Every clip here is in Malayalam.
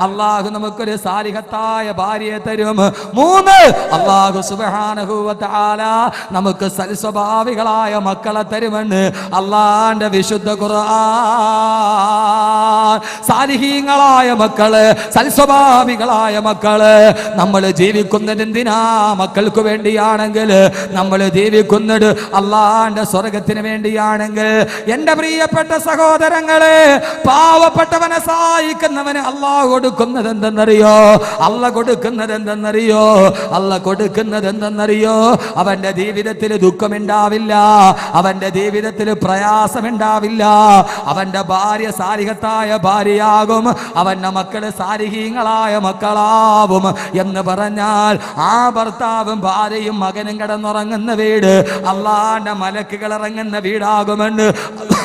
അള്ളാഹു നമുക്കൊരു സാലിഹത്തായ ഭാര്യയെ തരും. മൂന്ന് അള്ളാഹു സുബാനഹുവല നമുക്ക് സൽസ്വഭാവികളായ മക്കളെ തരുമെന്ന് അള്ളാന്റെ വിശുദ്ധ ഖുർആൻ. സാലിഹീങ്ങളായ മക്കൾ സൽസ്വഭാവികളായ മക്കൾ നമ്മൾ ജീവിക്കുന്നത് എന്തിനാ? മക്കൾക്ക് വേണ്ടിയാണെങ്കിൽ നമ്മൾ ജീവിക്കുന്നത് അള്ളാന്റെ സ്വർഗത്തിന് വേണ്ടിയാണെങ്കിൽ. എന്റെ പ്രിയപ്പെട്ട സഹോദരങ്ങളെ പാവപ്പെട്ടവനെ സഹായിക്കുന്നവന് അള്ളാഹ് കൊടുക്കുന്നത് എന്തെന്നറിയോ അല്ല കൊടുക്കുന്നത് എന്തെന്നറിയോ അല്ല കൊടുക്കുന്നത് എന്തെന്നറിയോ അവന്റെ ജീവിതത്തിൽ ദുഃഖമുണ്ടാവില്ല. അവന്റെ ജീവിതത്തിൽ പ്രയാസമുണ്ടാവില്ല. അവന്റെ ഭാര്യ സാരിഹത്തായ ഭാര്യയാകും. അവന്റെ മക്കൾ സാരിഹീങ്ങളായ മക്കളാവും എന്ന് പറഞ്ഞാൽ ആ ഭർത്താവും ഭാര്യയും മകനും കിടന്നുറങ്ങുന്ന വീട് അള്ളാന്റെ മലക്കുകൾ ഇറങ്ങുന്ന വീടാകുമെന്ന്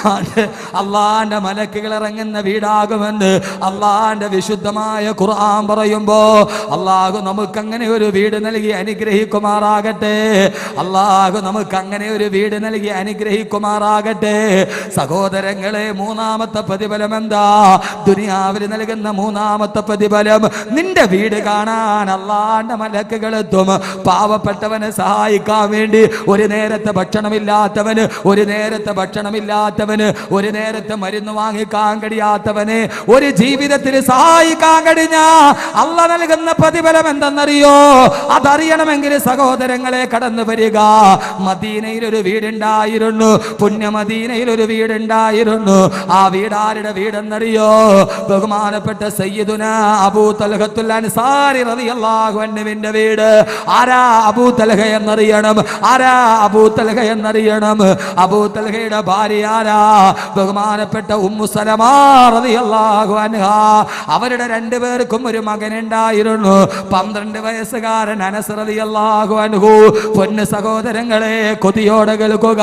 അള്ളാന്റെ അള്ളാന്റെ മലക്കുകൾ ഇറങ്ങുന്ന വീടാകുമെന്ന് അള്ളാന്റെ വിശുദ്ധമായ ഖുർആൻ പറയുമ്പോ അള്ളാഹു നമുക്ക് അങ്ങനെ ഒരു വീട് നൽകി അനുഗ്രഹിക്കുമാറാകട്ടെ. അള്ളാഹു നമുക്ക് അങ്ങനെ ഒരു വീട് നൽകി അനുഗ്രഹിക്കുമാറാകട്ടെ. സഹോദരങ്ങളെ മൂന്നാമത്തെ പ്രതിഫലം എന്താ? ദുനിയാവിൽ നൽകുന്ന മൂന്നാമത്തെ പ്രതിഫലം നിന്റെ വീട് കാണാൻ അള്ളാന്റെ മലക്കുകൾ എത്തും. പാവപ്പെട്ടവനെ സഹായിക്കാൻ വേണ്ടി ഒരു നേരത്തെ ഭക്ഷണമില്ലാത്തവന് ഒരു നേരത്തെ ഭക്ഷണമില്ലാത്തവന് ഒരു നേരത്തെ മരുന്ന് വാങ്ങിക്കാൻ കഴിയാത്തവന് ഒരു ജീവിതത്തിൽ സഹായിക്കാൻ കഴിഞ്ഞ അല്ല നൽകുന്ന പ്രതിഫലം എന്തെന്നറിയോ? അതറിയണമെങ്കിൽ സഹോദരങ്ങളെ കടന്നു വരിക. മദീനയിൽ ഒരു വീടുണ്ടായിരുന്നു. പുണ്യമദീനയിൽ ഒരു വീടുണ്ടായിരുന്നു. ആ വീടാരുടെ വീടെന്നറിയോ? ബഹുമാനപ്പെട്ട സയ്യിദുന അബൂ തൽഹത്തുൽ അൻസാരി റളിയല്ലാഹു അൻഹുവിന്റെ വീട്. ആരാ അബൂ തൽഹ എന്നറിയണം? ആരാ അബൂ തൽഹ എന്നറിയണം? അബൂ തൽഹയുടെ ഭാര്യ ആരാ? ബഹുമാനപ്പെട്ട ഉമ്മു അവരുടെ രണ്ടുപേർക്കും ഒരു മകനുണ്ടായിരുന്നു. പന്ത്രണ്ട് വയസ്സുകാരൻ അനസ് റളിയല്ലാഹു അൻഹു. പൊന്നു സഹോദരങ്ങളെ കൊതിയോടെ കേൾക്കുക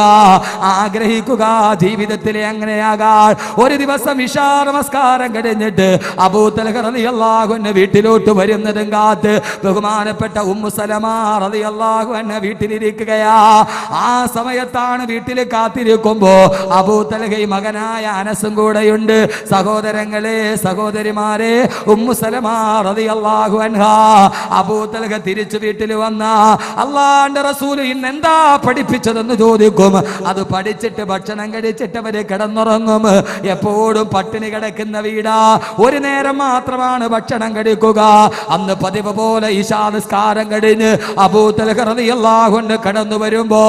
ആഗ്രഹിക്കുക ജീവിതത്തിലെ അങ്ങനെയാകാൻ. ഒരു ദിവസം ഇഷാ നമസ്കാരം കഴിഞ്ഞിട്ട് അബൂ തൽഹ റളിയല്ലാഹു അൻഹു വീട്ടിലോട്ട് വരുന്നതും കാത്ത് ബഹുമാനപ്പെട്ട ഉമ്മു സലമാറിയല്ലാഹു അൻഹ വീട്ടിലിരിക്കുകയാ. ആ സമയത്താണ് വീട്ടിൽ കാത്തിരിക്കുമ്പോ അബൂ തൽഹയും മകനായ അനസും കൂടെയുണ്ട്. സഹോദരങ്ങളെ സഹോദരിമാരെ ഉമ്മു സലമാ റളിയല്ലാഹു അൻഹ. തിരിച്ചു വീട്ടിൽ വന്ന അള്ളാന്റെ റസൂൽ ഇന്ന് എന്താ പഠിപ്പിച്ചതെന്ന് ചോദിക്കും. അത് പഠിച്ചിട്ട് ഭക്ഷണം കഴിച്ചിട്ട് അവർ കിടന്നുറങ്ങും. എപ്പോഴും പട്ടിണി കിടക്കുന്ന വീടാ. ഒരു നേരം മാത്രമാണ് ഭക്ഷണം കഴിക്കുക. അന്ന് പതിവ് പോലെ ഈശാനിസ്കാരം കഴിഞ്ഞ് അബൂത്തലഹറിയല്ലാകൊണ്ട് കടന്നു വരുമ്പോ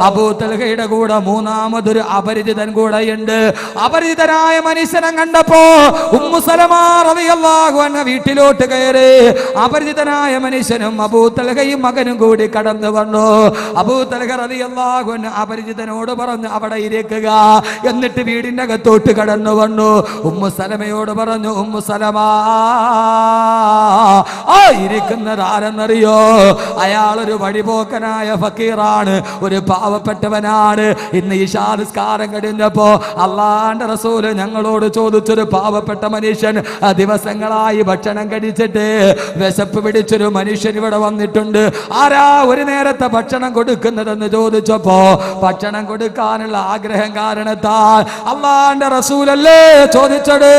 അബൂത്തലഹയുടെ കൂടെ മൂന്നാമതൊരു അപരിചിതൻ കൂടെയുണ്ട്. അപരിതനായ മനുഷ്യനെ കണ്ടപ്പോ ഉമ്മുസലമാറിയല്ലാഹു എന്ന വീട്ടിലോട്ട് കയറി അപരിചിതനായ മനുഷ്യനും അബൂത്തലകയും മകനും കൂടി കടന്നു വന്നു. അബൂത്തലക റളിയല്ലാഹു അൻഹു അപരിചിതനോട് പറഞ്ഞു അവിടെ ഇരിക്കുക എന്നിട്ട് വീടിന്റെ അകത്തോട്ട് കടന്നു വന്നു. ഉമ്മുസലമയോട് പറഞ്ഞു ഉമ്മു സലമാ ആ ഇരിക്കുന്നത് ആരെന്നറിയോ? അയാൾ ഒരു വഴിപോക്കനായ ഫക്കീറാണ് ഒരു പാവപ്പെട്ടവനാണ്. ഇന്ന് ഈ ഈശാനിസ്കാരം കഴിഞ്ഞപ്പോ അള്ളാന്റെ റസൂൽ ഞങ്ങളോട് ചോദിച്ചൊരു പാവപ്പെട്ട മനുഷ്യൻ ദിവസങ്ങളായി ഭക്ഷണം കഴിച്ചിട്ട് വിശപ്പ് പിടിച്ചൊരു മനുഷ്യൻ ഇവിടെ വന്നിട്ടുണ്ട്. ആരാ ഒരു നേരത്തെ ഭക്ഷണം കൊടുക്കുന്നതെന്ന് ചോദിച്ചപ്പോ ഭക്ഷണം കൊടുക്കാനുള്ള ആഗ്രഹം കാരണത്താൽ അള്ളാന്റെ റസൂലല്ലേ ചോദിച്ചത്?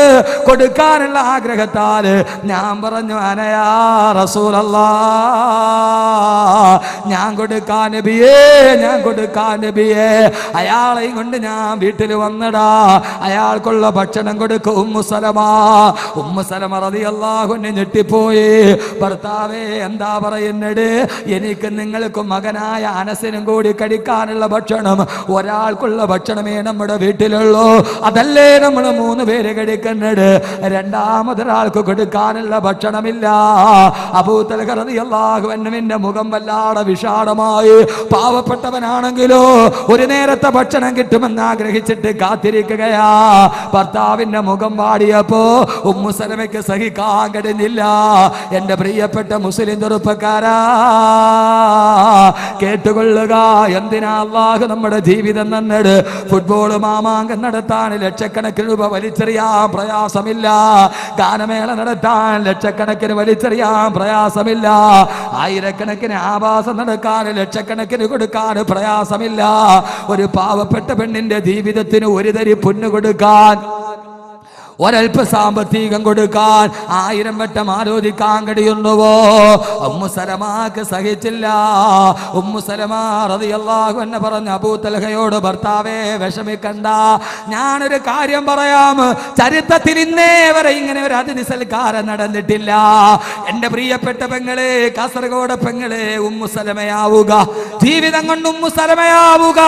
കൊടുക്കാനുള്ള ആഗ്രഹത്താൽ ഞാൻ പറഞ്ഞു അനയാ റസൂലല്ല ഞാൻ കൊടുക്കാൻ നബിയേ ഞാൻ കൊടുക്കാൻ നബിയേ. അയാളെയും കൊണ്ട് ഞാൻ വീട്ടിൽ വന്നടാ. അയാൾക്കുള്ള ഭക്ഷണം കൊടുക്കും ഉമ്മുസലമാ ഉമ്മുസലമ റളിയല്ലാഹുവിനെ ഞെട്ടിപ്പോയി. ഭർത്താവേ എന്താ പറയുന്നത് എനിക്ക് നിങ്ങൾക്ക് മകനായ അനസിനും കൂടി കഴിക്കാനുള്ള ഭക്ഷണം ഒരാൾക്കുള്ള ഭക്ഷണമേ നമ്മുടെ വീട്ടിലുള്ളൂ. അതല്ലേ നമ്മൾ മൂന്ന് പേര് കഴിക്കുന്നത് രണ്ടാമതൊരാൾക്ക് കൊടുക്കാനുള്ള ഭക്ഷണമില്ല. അബൂത്തലഹറിയല്ലാഹുവിന്റെ മുഖം വല്ലാതെ വിഷാദമായി. പാവപ്പെട്ടവനാണെങ്കിലോ ഒരു നേരത്തെ ഭക്ഷണം കിട്ടുമെന്ന് ആഗ്രഹിച്ചിട്ട് കാത്തിരിക്കുകയാ. ഭർത്താവിന്റെ മുഖം പാടിയപ്പോ ഉമ്മുസലമയ്ക്ക് സഹിക്കാൻ കഴിഞ്ഞില്ല. എന്റെ പ്രിയപ്പെട്ട മുസ്ലിം ചെറുപ്പക്കാരാ കേട്ടുകൊള്ളുക. എന്തിനാ അള്ളാഹു നമ്മുടെ ജീവിതം നന്നട് ഫുട്ബോൾ മാമാങ്കം നടത്താൻ ലക്ഷക്കണക്കിന് രൂപ വലിച്ചെറിയാൻ പ്രയാസമില്ല. ഗാനമേള നടത്താൻ ലക്ഷക്കണക്കിന് വലിച്ചെറിയാൻ പ്രയാസമില്ല. ആയിരക്കണക്കിന് ആവാസം നടക്കാൻ ലക്ഷക്കണക്കിന് കൊടുക്കാൻ പ്രയാസമില്ല. ഒരു പാവപ്പെട്ട പെണ്ണിന്റെ ജീവിതത്തിന് ഒരു തരി പൊന്നു കൊടുക്കാൻ ഒരൽപ്പ സാമ്പത്തികം കൊടുക്കാൻ ആയിരം വട്ടം ആലോചിക്കാൻ കഴിയുന്നുവോ? ഉമ്മുസലമാക്ക് സഹിച്ചില്ല. ഉമ്മു എന്നെ പറഞ്ഞ അബൂത്തലഹയോട് ഭർത്താവേ വിഷമിക്കണ്ട. ഞാനൊരു കാര്യം പറയാം. ചരിത്രത്തിൽ ഇന്നേ വരെ ഇങ്ങനെ ഒരു അതിഥി സൽക്കാരം നടന്നിട്ടില്ല. എന്റെ പ്രിയപ്പെട്ട പെങ്ങളെ കാസർഗോഡ് പെങ്ങളെ ഉമ്മുസലമയാവുക ജീവിതം കൊണ്ട് ഉമ്മുസലമയാവുക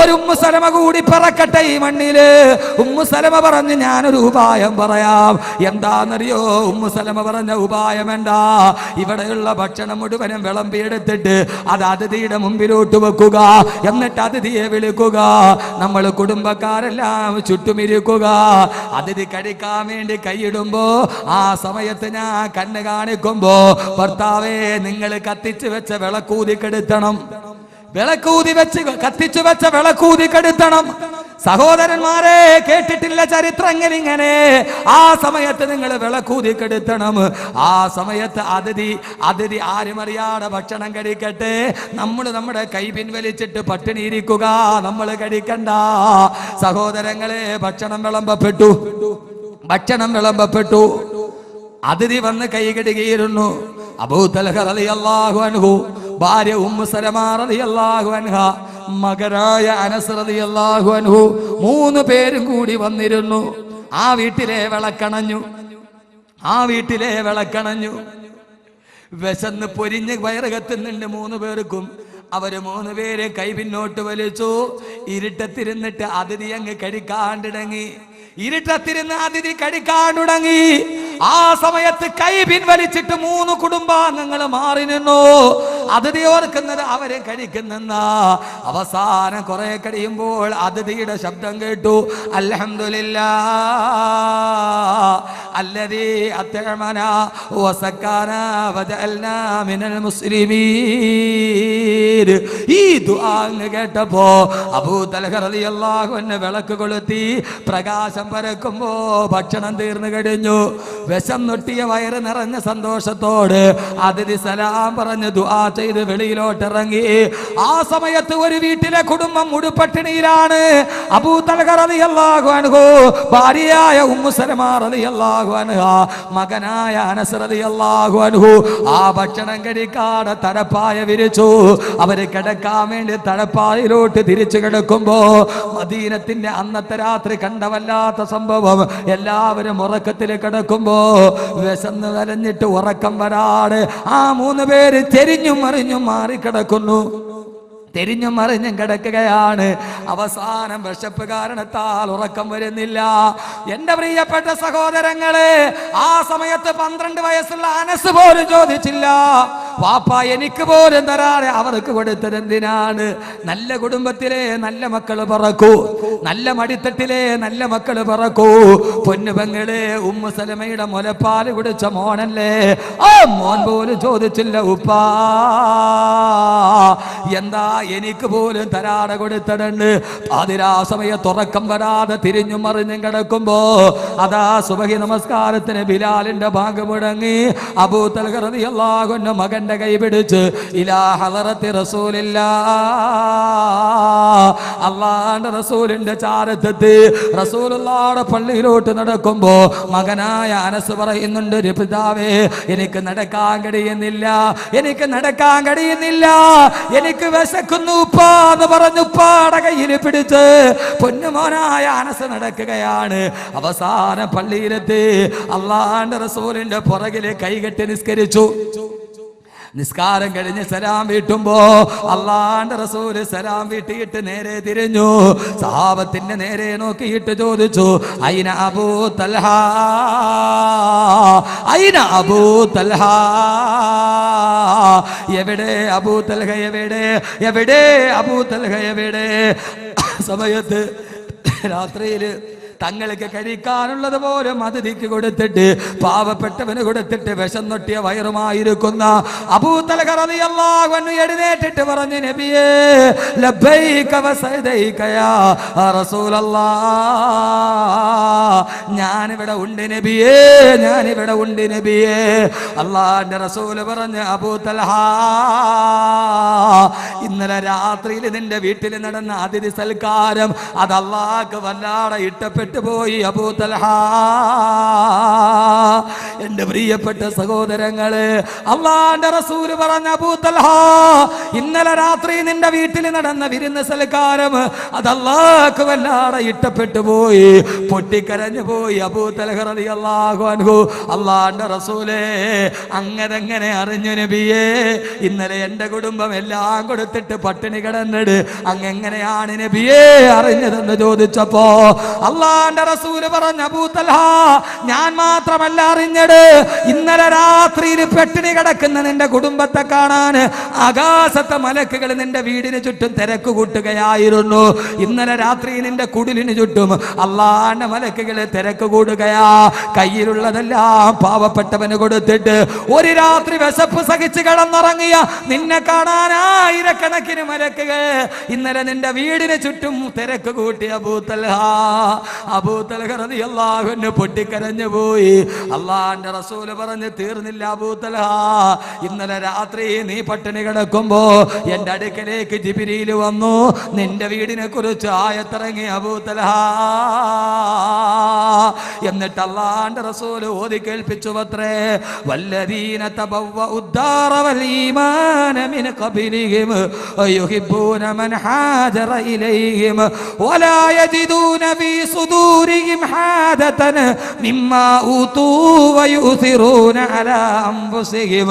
ഒരു ഉമ്മുസലമ കൂടി പറക്കട്ടെ ഈ മണ്ണിൽ. ഉമ്മുസലമ പറഞ്ഞ് ഞാനൊരു ഉപായം പറയാം. എന്താണെന്നറിയോ? ഉമ്മുസലമ പറഞ്ഞ ഉപായം എന്താ? ഇവിടെയുള്ള ഭക്ഷണം മുഴുവനും വിളമ്പിയെടുത്തിട്ട് അത് അതിഥിയുടെ മുമ്പിലോട്ട് വെക്കുക. എന്നിട്ട് അതിഥിയെ വിളിക്കുക. നമ്മൾ കുടുംബക്കാരെല്ലാം ചുറ്റുമിരിക്കുക. അതിഥി കഴിക്കാൻ വേണ്ടി കൈയിടുമ്പോ ആ സമയത്ത് ഞാൻ കണ്ണ് കാണിക്കുമ്പോ ഭർത്താവേ നിങ്ങൾ കത്തിച്ചു വെച്ച വിളക്കൂതി കെടുത്തണം. വിളക്കൂതി വെച്ച് കത്തിച്ചു വെച്ച വിളക്കൂതി കെടുത്തണം. സഹോദരന്മാരെ കേട്ടിട്ടില്ല ചരിത്രങ്ങൾ ഇങ്ങനെ. ആ സമയത്ത് നിങ്ങൾ വിളക്കൂതി കെടുത്തണം. ആ സമയത്ത് അതിഥി അതിഥി ആരും അറിയാതെ ഭക്ഷണം കഴിക്കട്ടെ. നമ്മൾ നമ്മുടെ കൈ പിൻവലിച്ചിട്ട് പട്ടിണി ഇരിക്കുക. നമ്മൾ കഴിക്കണ്ട. സഹോദരങ്ങളെ ഭക്ഷണം വിളമ്പപ്പെട്ടു. ഭക്ഷണം വിളമ്പപ്പെട്ടു. അതിഥി വന്ന് കൈകഴുകിയിരുന്നു അബൂതൽഹ അൻഹു ഭാര്യ അൻഹ മകരായ അനസ് റളിയല്ലാഹു അൻഹു മൂന്ന് പേരും കൂടി വന്നിരുന്നു. ആ വീട്ടിലെ വിളക്കണഞ്ഞു. ആ വീട്ടിലെ വിളക്കണഞ്ഞു. വിശന്ന് പൊരിഞ്ഞ് വയറ് കത്തുന്നുണ്ട് മൂന്ന് പേർക്കും. അവർ മൂന്ന് പേര് കൈ പിന്നോട്ട് വലിച്ചു. ഇരുട്ടത്തിരുന്നിട്ട് അതിഥി അങ്ങ് കഴിക്കാണ്ടിടങ്ങി ഇരുട്ടത്തിരുന്ന് അതിഥി കഴിക്കാൻ തുടങ്ങി. ആ സമയത്ത് കൈ പിൻവലിച്ചിട്ട് മൂന്ന് കുടുംബാംഗങ്ങൾ മാറി നിന്നു. അതിഥി ഓർക്കുന്നത് അവരെ കഴിക്കുന്നെന്ന അവസാനം കുറെ കഴിയുമ്പോൾ അതിഥിയുടെ ശബ്ദം കേട്ടു. അൽഹംദുലില്ലാ. الذي أطعمنا وسكانا وجعلنا من المسلمين ഈ ദുആ അങ്ങ് കേട്ടപ്പോ അബൂ തൽഹ റളിയല്ലാഹു അൻഹു വിളക്ക് കൊളുത്തി പ്രകാശം പരക്കുമ്പോ ഭക്ഷണം തീർന്നു കഴിഞ്ഞു വിഷം നൊട്ടിയ വയറ് നിറഞ്ഞ സന്തോഷത്തോട് അതിഥി സലാം പറഞ്ഞ് ദുആ ചെയ്ത് വെളിയിലോട്ട് ഇറങ്ങി ആ സമയത്ത് ഒരു വീട്ടിലെ കുടുംബം മുടുപട്ടിണിയിലാണ് അബൂ തൽഹ റളിയല്ലാഹു അൻഹു ഭാര്യയായ ഉമ്മു സലമാ റളിയല്ലാഹു അൻഹ മകനായ അനസ് റളിയല്ലാഹു അൻഹു ആ ഭക്ഷണം കഴിക്കാതെ തടപ്പായ വിരിച്ചു. അവർ കിടക്കാൻ വേണ്ടി തടപ്പായിലോട്ട് തിരിച്ചു കിടക്കുമ്പോ മദീനത്തിന്റെ അന്നത്തെ രാത്രി കണ്ടവല്ലാത്ത സംഭവം എല്ലാവരും ഉറക്കത്തിൽ കിടക്കുമ്പോ വിശന്ന് വരഞ്ഞിട്ട് ഉറക്കം വരാട് ആ മൂന്ന് പേര് ചെരിഞ്ഞും മറിഞ്ഞും മാറിക്കിടക്കുന്നു. തിരിഞ്ഞും മറിഞ്ഞും കിടക്കുകയാണ്. അവസാനം വിശപ്പ് കാരണത്താൽ ഉറക്കം വരുന്നില്ല. എന്റെ പ്രിയപ്പെട്ട സഹോദരങ്ങളെ ആ സമയത്ത് പന്ത്രണ്ട് വയസ്സുള്ള അനസ് പോലും ചോദിച്ചില്ല. വാപ്പ എനിക്ക് പോലും തരാതെ അവർക്ക് കൊടുത്തത് എന്തിനാണ്? നല്ല കുടുംബത്തിലെ നല്ല മക്കൾ പറക്കൂ. നല്ല മടിത്തട്ടിലെ നല്ല മക്കൾ പറക്കൂ. പൊന്നു പെങ്ങളെ ഉമ്മ സലമയുടെ മുലപ്പാൽ കുടിച്ച മോനല്ലേ? ആ മോൻ പോലും ചോദിച്ചില്ല ഉപ്പാ. എന്താ എനിക്ക് പോലും തരാട കൊടുത്തിട്ടുണ്ട് പാതിരാ സമയ ഉറക്കം വരാതെ തിരിഞ്ഞും മറിഞ്ഞും കിടക്കുമ്പോ അതാ സുബഹി നമസ്കാരത്തിന് ബിലാലിന്റെ ഭാഗം മുടങ്ങി അബൂ മകന്റെ കൈ പിടിച്ച് ഇലാ ഹലറത്തി റസൂലില്ല അള്ളാന്റെ റസൂലിന്റെ ചാരത്തെത്തി. റസൂലുള്ളാടെ പള്ളിയിലോട്ട് നടക്കുമ്പോ മകനായ അനസ് പറയുന്നുണ്ട് "ഒരു പിതാവേ എനിക്ക് നടക്കാൻ കഴിയുന്നില്ല എനിക്ക് നടക്കാൻ കഴിയുന്നില്ല എനിക്ക് വിശക്കുന്നു ഉപ്പാ എന്ന് പറഞ്ഞു ഉപ്പാടെ കയ്യിൽ പിടിച്ച് പൊന്നുമോനായ അനസ് നടക്കുകയാണ്. അവസാന പള്ളിയിലെത്തി. അള്ളാന്റെ റസൂലിന്റെ പുറകിൽ കൈകെട്ടി നിസ്കരിച്ചു. നിസ്കാരം കഴിഞ്ഞ് സലാം വീട്ടുമ്പോ അള്ളാന്റെ റസൂൽ സലാം വീട്ടിയിട്ട് നേരെ തിരിഞ്ഞു. സഹാബത്തിന്റെ നേരെ നോക്കിയിട്ട് ചോദിച്ചു അയിന അബൂ തൽഹ? അയിന അബൂ തൽഹ? എവിടെ അബൂ തൽഹ? എവിടെ? എവിടെ അബൂ തൽഹ? എവിടെ? സമയത്ത് രാത്രിയിൽ തങ്ങൾക്ക് കഴിക്കാനുള്ളത് പോലും അതിഥിക്ക് കൊടുത്തിട്ട് പാവപ്പെട്ടവന് കൊടുത്തിട്ട് വിഷം നൊട്ടിയ വയറുമായിരിക്കുന്ന അബൂത്തലകറിയല്ലാവന്നു എഴുന്നേറ്റിട്ട് പറഞ്ഞു നബിയേ ഞാനിവിടെ ഉണ്ട് നബിയേ ഞാനിവിടെ ഉണ്ട് നബിയേ. അള്ളാന്റെ റസൂൽ പറഞ്ഞ് അബൂത്തലഹ ഇന്നലെ രാത്രിയിൽ നിന്റെ വീട്ടിൽ നടന്ന അതിഥി സൽക്കാരം അത് വല്ലാടെ വല്ലാതെ ഇഷ്ടപ്പെട്ടു. വിട്ടുപോയി അബൂ തൽഹ. എന്റെ പ്രിയപ്പെട്ട സഹോദരങ്ങൾ അള്ളാന്റെ റസൂൽ പറഞ്ഞ അബൂ തൽഹ ഇന്നലെ രാത്രി നിന്റെ വീട്ടിൽ നടന്ന വിരുന്ന് സൽക്കാരം അതല്ലാക്ക് വല്ലാതെ ഇഷ്ടപ്പെട്ടു പോയി പൊട്ടിക്കരഞ്ഞു പോയി അബൂ തൽഹ അള്ളാഹു അൻഹു. അള്ളാന്റെ റസൂലേ അങ്ങനെങ്ങനെ അറിഞ്ഞു നബിയേ ഇന്നലെ എന്റെ കുടുംബം എല്ലാം കൊടുത്തിട്ട് പട്ടിണി കിടന്നിട് അങ്ങെങ്ങനെയാണ് നബിയേ അറിഞ്ഞതെന്ന് ചോദിച്ചപ്പോ അള്ളാന്റെ റസൂൽ പറഞ്ഞ അബൂതൽഹ ഞാൻ മാത്രമല്ല അറിഞ്ഞത്. ഇന്നലെ രാത്രിയിൽ പെട്ടിണി കിടക്കുന്ന നിന്റെ കുടുംബത്തെ കാണാൻ ആകാശത്തെ മലക്കുകൾ നിന്റെ വീടിന് ചുറ്റും തിരക്ക് കൂട്ടുകയായിരുന്നു. ഇന്നലെ രാത്രി നിന്റെ കുടിലിന് ചുറ്റും അള്ളാന്റെ മലക്കുകൾ തിരക്ക് കൂടുകയാ. കയ്യിലുള്ളതെല്ലാം പാവപ്പെട്ടവന് കൊടുത്തിട്ട് ഒരു രാത്രി വിശപ്പ് സഹിച്ച് കിടന്നുറങ്ങിയ നിന്നെ കാണാൻ ആയിരക്കണക്കിന് മലക്കുകൾ ഇന്നലെ നിന്റെ വീടിന് ചുറ്റും തിരക്ക് കൂട്ടിയ അബൂത്തൽഹ അബൂത്തൽഹ റളിയല്ലാഹുവിന് പൊട്ടിക്കരഞ്ഞു പോയി. അള്ളാന്റെ റസൂൽ പറഞ്ഞ് തീർന്നില്ല അബൂത്തലഹ ഇന്നലെ രാത്രി നീ പട്ടിണി കിടക്കുമ്പോ എന്റെ അടുക്കലേക്ക് ജിബിരിയിൽ വന്നു. നിന്റെ വീടിനെ കുറിച്ച് ആയത്തിറങ്ങി അബൂത്തൽഹ എന്നിട്ട് അള്ളാന്റെ റസൂൽ ഓതി കേൾപ്പിച്ചു അത്രേ വല്ലദീന തബവ്വ ഉദ്ദാറ വൽ ഈമാന മിൻ ഖബലിഹിം യുഹിബ്ബൂന മൻ ഹാജറ ഇലൈഹിം വലാ യജിദൂന ഫീ സുദൂരിഹിം ഹാദതൻ മിമ്മാ ഊതൂ വയുസിറൂന അലാ അൻഫുസിഹിം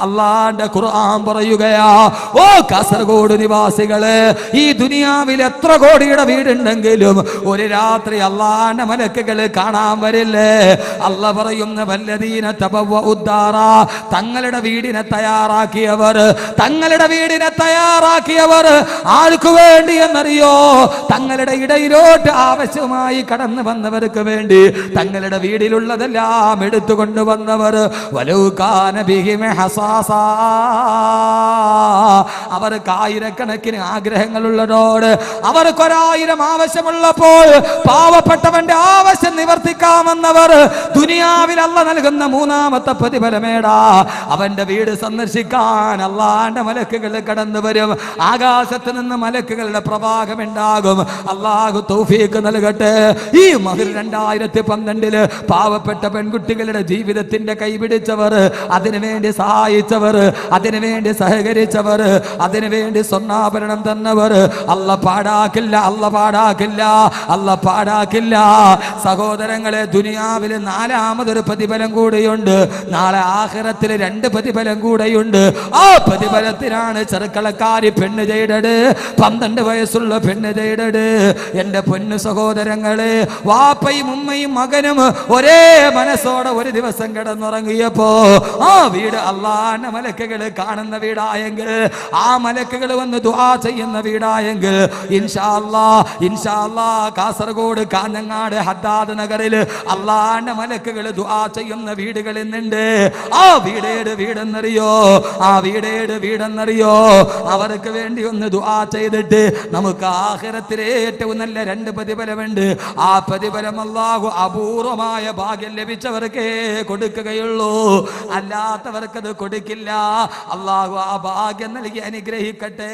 അള്ളാന്റെ ഖുർആൻ പറയുകയാ ഓ കാസർഗോഡ് നിവാസികൾ ഈ ദുനിയാവിൽ എത്ര കോടിയുടെ വീടുണ്ടെങ്കിലും ഒരു രാത്രി അള്ളാന്റെ മലക്കുകൾ കാണാൻ വരില്ലേ? അല്ല പറയുന്ന വല്ലതീന തപവ ഉദ്ധാറ തങ്ങളുടെ വീടിനെ തയ്യാറാക്കിയവർ തങ്ങളുടെ വീടിനെ തയ്യാറാക്കിയവർ ആർക്കു വേണ്ടി എന്നറിയോ? തങ്ങളുടെ ഇടയിലോട്ട് ആവശ്യമായി കടന്നു വന്നവർക്ക് വേണ്ടി തങ്ങളുടെ വീടിലുള്ളതെല്ലാം എടുത്തുകൊണ്ടു വന്നവർ വലൗകാന ബിഹിമ ഹസാസാ അവർക്ക് ആയിരക്കണക്കിന് ആഗ്രഹങ്ങളുള്ളതോട് അവർക്കൊരായിരം ആവശ്യമുള്ളപ്പോൾ പാവപ്പെട്ടവന്റെ ആവശ്യം നിവർത്തിക്കാമെന്നവർ ദുനിയാവിൽ അല്ല നൽകുന്ന മൂന്നാമത്തെ പ്രതിഫലമേടാ. അവന്റെ വീട് സന്ദർശിക്കാൻ അള്ളാന്റെ മലക്കുകൾ കടന്നു വരും. ആകാശത്ത് നിന്ന് മലക്കുകളുടെ പ്രവാഹം ഉണ്ടാകും. അള്ളാഹു തൗഫീക്ക് നൽകട്ടെ. ഈ മഹിർ രണ്ടായിരത്തി പന്ത്രണ്ടിൽ പാവപ്പെട്ട പെൺകുട്ടികളുടെ ജീവിതത്തിന്റെ കൈപിടിച്ചവർ അതിനുവേണ്ടി സഹായിച്ചവർ അതിനുവേണ്ടി സഹകരിച്ചവർ അതിനുവേണ്ടി സ്വർണാഭരണം തന്നവർ. അല്ല പാടാക്കില്ല അല്ല പാടാക്കില്ല അല്ല പാടാക്കില്ല. സഹോദരങ്ങളെ ദുനിയാവിൽ നാലാമതൊരു പ്രതിഫലം കൂടിയുണ്ട്. നാളെ ആഖിറത്തിൽ രണ്ട് പ്രതിഫലം കൂടെയുണ്ട്. ആ പ്രതിഫലത്തിനാണ് ചെറുക്കളക്കാരി പെണ്ണ് ചെയ്തത് പന്ത്രണ്ട് വയസ്സുള്ള പെണ്ണ് ചെയ്തത് എന്റെ പൊന്നു സഹോദരങ്ങളെ വാപ്പയും ഉമ്മയും മകനും ഒരേ മനസ്സോടെ ഒരു ദിവസം കിടന്നുറങ്ങിയപ്പോ ആ വീട് അള്ളാന്റെ മലക്കുകൾ കാണുന്ന വീടായെങ്കിൽ ആ മലക്കുകൾ വന്ന് ദുആ ചെയ്യുന്ന വീടായെങ്കിൽ ഇൻഷാല്ലാ ഇൻഷാല്ലാ കാസർഗോഡ് കാഞ്ഞങ്ങാട് ഹദ്ദാദ് നഗറിൽ അള്ളാന്റെ മലക്കുകൾ ദുആ ചെയ്യുന്ന വീടുകൾ ഇന്നുണ്ട് ആ വീടേട് വീടെന്നറിയോ? ആ വീടേട് വീടെന്നറിയോ? അവർക്ക് വേണ്ടി ഒന്ന് ദുആ ചെയ്തിട്ട് നമുക്ക് ആഖിറത്തിലെ ഏറ്റവും നല്ല രണ്ട് പ്രതിഫലമുണ്ട്. ആ പ്രതിഫലം അല്ലാഹു അപൂർവമായ ഭാഗ്യം ലഭിച്ചവർക്കേ കൊടുക്കുകയുള്ളൂ. അല്ലാത്തവർക്കത് കൊടുക്കില്ല അള്ളാഹു ആ ഭാഗ്യം നൽകി അനുഗ്രഹിക്കട്ടെ.